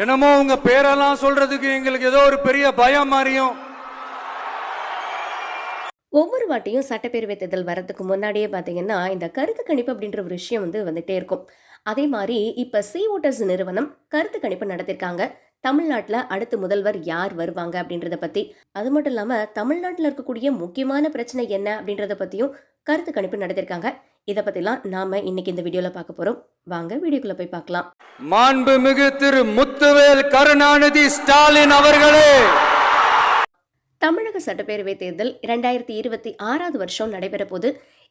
என்னமோ உங்க பேரெல்லாம் சொல்றதுக்கு எங்களுக்கு ஏதோ ஒரு பெரிய பயம் மாதிரியும் ஒவ்வொரு வாட்டியும் சட்டப்பேரவை தேர்தல் வரதுக்கு முன்னாடியே பார்த்தீங்கன்னா இந்த கருத்து கணிப்பு அப்படின்ற ஒரு விஷயம் வந்து வந்துட்டே இருக்கும். அதே மாதிரி இப்போ சி ஓட்டர்ஸ் நிறுவனம் கருத்து கணிப்பு நடத்திருக்காங்க. தமிழ்நாட்டில் அடுத்து முதல்வர் யார் வருவாங்க அப்படின்றத பற்றி அது மட்டும் இல்லாமல் தமிழ்நாட்டில் இருக்கக்கூடிய முக்கியமான பிரச்சனை என்ன அப்படின்றத பற்றியும் கருத்து கணிப்பு நடத்திருக்காங்க. இதை பற்றிலாம் நாம் இன்னைக்கு இந்த வீடியோவில் பார்க்க போகிறோம் வாங்க வீடியோக்குள்ளே போய் பார்க்கலாம். மாண்புமிகு திரு முத்துவேல் கருணாநிதி ஸ்டாலின் அவர்களே. தமிழக சட்டப்பேரவை தேர்தல் இரண்டாயிரத்தி இருபத்தி ஆறாவது வருஷம் நடைபெற போது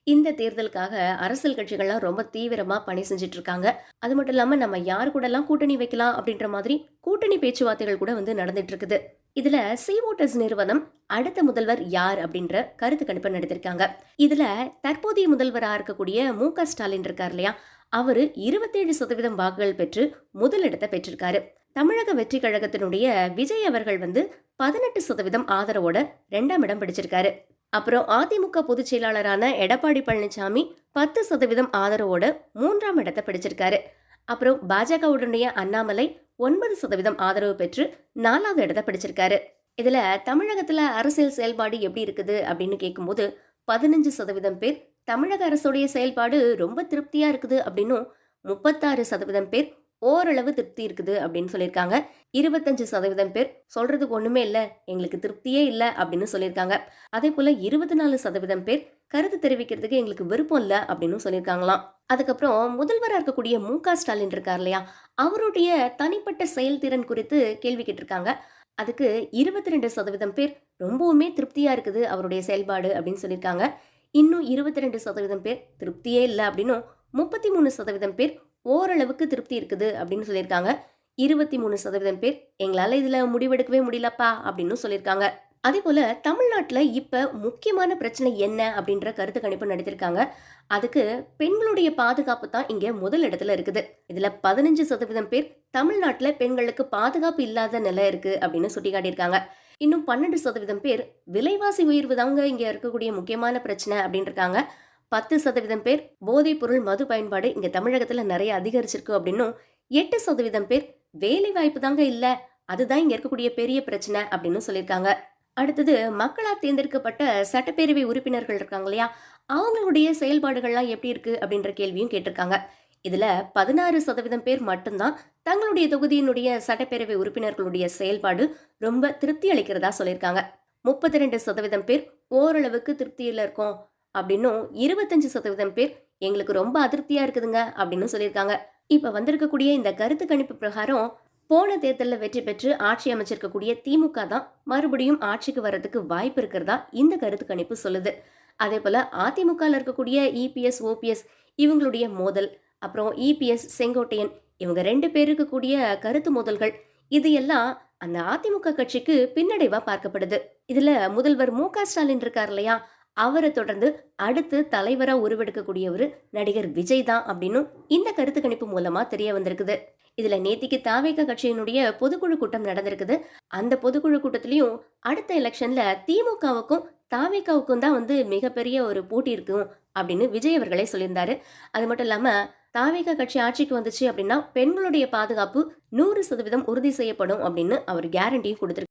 இந்த தேர்தலுக்காக அரசியல் கட்சிகள்லாம் ரொம்ப தீவிரமாக பணி செஞ்சுட்டு இருக்காங்க அது மட்டும் இல்லாமல் நம்ம யார் கூடலாம் கூட்டணி வைக்கலாம் அப்படின்ற மாதிரி கூட்டணி பேச்சுவார்த்தைகள் கூட வந்து நடந்துட்டு இருக்குது இதுல சி ஓட்டர்ஸ் நிறுவனம் அடுத்த முதல்வர் யார் அப்படின்ற கருத்து கணிப்பு நடத்திருக்காங்க. இதுல தற்போதைய முதல்வராக இருக்கக்கூடிய மு க ஸ்டாலின் இருக்கார் இல்லையா? அவரு இருபத்தேழு சதவீதம் வாக்குகள் பெற்று முதலிடத்தை பெற்றிருக்காரு. தமிழக வெற்றி கழகத்தினுடைய விஜய் அவர்கள் வந்து பதினெட்டு சதவீதம் ஆதரவோட ரெண்டாம் இடம் பிடிச்சிருக்காரு. அப்புறம் அதிமுக பொதுச் செயலாளரான எடப்பாடி பழனிசாமி பத்து சதவீதம் ஆதரவோட மூன்றாம் இடத்தை பிடிச்சிருக்காரு. அப்புறம் பாஜகவுடனுடைய அண்ணாமலை ஒன்பது சதவீதம் ஆதரவு பெற்று நாலாவது இடத்தை பிடிச்சிருக்காரு. இதுல தமிழகத்துல அரசியல் செயல்பாடு எப்படி இருக்குது அப்படின்னு கேட்கும்போது பதினஞ்சு சதவீதம் பேர் தமிழக அரசுடைய செயல்பாடு ரொம்ப திருப்தியா இருக்குது அப்படின்னும் முப்பத்தாறு சதவீதம் பேர் ஓரளவு திருப்தி இருக்குது அப்படின்னு சொல்லியிருக்காங்க. இருபத்தஞ்சு சதவீதம் பேர் சொல்றதுக்கு ஒண்ணுமே இல்லை எங்களுக்கு திருப்தியே இல்லை அப்படின்னு சொல்லியிருக்காங்க. அதே போல இருபத்தி நாலு சதவீதம் பேர் கருத்து தெரிவிக்கிறதுக்கு எங்களுக்கு விருப்பம் இல்லை அப்படின்னு சொல்லியிருக்காங்களாம். அதுக்கப்புறம் முதல்வராக இருக்கக்கூடிய மு க ஸ்டாலின் இருக்கார் இல்லையா அவருடைய தனிப்பட்ட செயல்திறன் குறித்து கேள்வி கேட்டிருக்காங்க. அதுக்கு இருபத்தி ரெண்டு சதவீதம் பேர் ரொம்பவுமே திருப்தியா இருக்குது அவருடைய செயல்பாடு அப்படின்னு சொல்லியிருக்காங்க. இன்னும் இருபத்தி ரெண்டு சதவீதம் பேர் திருப்தியே இல்லை அப்படின்னும் முப்பத்தி மூணு சதவீதம் பேர் ஓரளவுக்கு திருப்தி இருக்குது அப்படின்னு சொல்லியிருக்காங்க. இருபத்தி மூணு சதவீதம் பேர் எங்களால் இதில் முடிவெடுக்கவே முடியலப்பா அப்படின்னு சொல்லியிருக்காங்க. அதே போல் தமிழ்நாட்டில் இப்போ முக்கியமான பிரச்சனை என்ன அப்படின்ற கருத்து கணிப்பு நடத்திருக்காங்க அதுக்கு பெண்களுடைய பாதுகாப்பு தான் இங்கே முதல் இடத்துல இருக்குது. இதில் பதினஞ்சு சதவீதம் பேர் தமிழ்நாட்டில் பெண்களுக்கு பாதுகாப்பு இல்லாத நிலை இருக்குது அப்படின்னு சுட்டி காட்டியிருக்காங்க இன்னும் பன்னெண்டு சதவீதம் பேர் விலைவாசி உயர்வு தாங்க இங்கே இருக்கக்கூடிய முக்கியமான பிரச்சனை அப்படின்னு இருக்காங்க. பத்து சதவீதம் பேர் போதைப்பொருள் மது பயன்பாடு இங்க தமிழகத்துல நிறைய அதிகரிச்சிருக்கு அப்படின்னும் எட்டு சதவீதம் பேர் வேலை வாய்ப்பு தாங்க இல்ல அதுதான் இங்க இருக்கக்கூடிய பெரிய பிரச்சனை அப்படின்னு சொல்லியிருக்காங்க. அடுத்தது மக்களால் தேர்ந்தெடுக்கப்பட்ட சட்டப்பேரவை உறுப்பினர்கள் இருக்காங்க இல்லையா? அவங்களுடைய செயல்பாடுகள்லாம் எப்படி இருக்கு அப்படின்ற கேள்வியும் கேட்டிருக்காங்க. இதுல பதினாறு சதவீதம் பேர் மட்டும்தான் தங்களுடைய தொகுதியினுடைய சட்டப்பேரவை உறுப்பினர்களுடைய செயல்பாடு ரொம்ப திருப்தி அளிக்கிறதா சொல்லியிருக்காங்க. முப்பத்தி ரெண்டு சதவீதம் பேர் ஓரளவுக்கு திருப்தியில் இருக்கோம். அப்படின்னும் இருபத்தஞ்சு சதவீதம் பேர் எங்களுக்கு ரொம்ப அதிருப்தியா இருக்குதுங்க அப்படின்னு சொல்லியிருக்காங்க. இப்ப வந்திருக்கக்கூடிய இந்த கருத்து கணிப்பு பிரகாரம் போன தேர்தலில் வெற்றி பெற்று ஆட்சி அமைச்சிருக்கக்கூடிய திமுக தான் மறுபடியும் ஆட்சிக்கு வர்றதுக்கு வாய்ப்பு இருக்கிறதா இந்த கருத்து கணிப்பு சொல்லுது. அதே போல அதிமுகவில் இருக்கக்கூடிய இபிஎஸ் ஓபிஎஸ் இவங்களுடைய மோதல் அப்புறம் இபிஎஸ் செங்கோட்டையன் இவங்க ரெண்டு பேருக்கு கூடிய கருத்து மோதல்கள் இது எல்லாம் அந்த அதிமுக கட்சிக்கு பின்னடைவா பார்க்கப்படுது. இதுல முதல்வர் மு க ஸ்டாலின் இருக்கார் இல்லையா? அவரை தொடர்ந்து அடுத்து தலைவராக உருவெடுக்கக்கூடியவர் நடிகர் விஜய் தான் அப்படின்னு இந்த கருத்து கணிப்பு மூலமா தெரிய வந்திருக்குது. இதுல நேத்திக்கு தாவேக கட்சியினுடைய பொதுக்குழு கூட்டம் நடந்திருக்குது. அந்த பொதுக்குழு கூட்டத்திலையும் அடுத்த எலெக்ஷன்ல திமுகவுக்கும் தாவேக்காவுக்கும் தான் வந்து மிகப்பெரிய ஒரு போட்டி இருக்கும் அப்படின்னு விஜய் அவர்களே சொல்லியிருந்தாரு. அது மட்டும் இல்லாம தாவேக கட்சி ஆட்சிக்கு வந்துச்சு அப்படின்னா பெண்களுடைய பாதுகாப்பு நூறு சதவீதம் உறுதி செய்யப்படும் அப்படின்னு அவர் கேரண்டியும் கொடுத்திருக்காரு.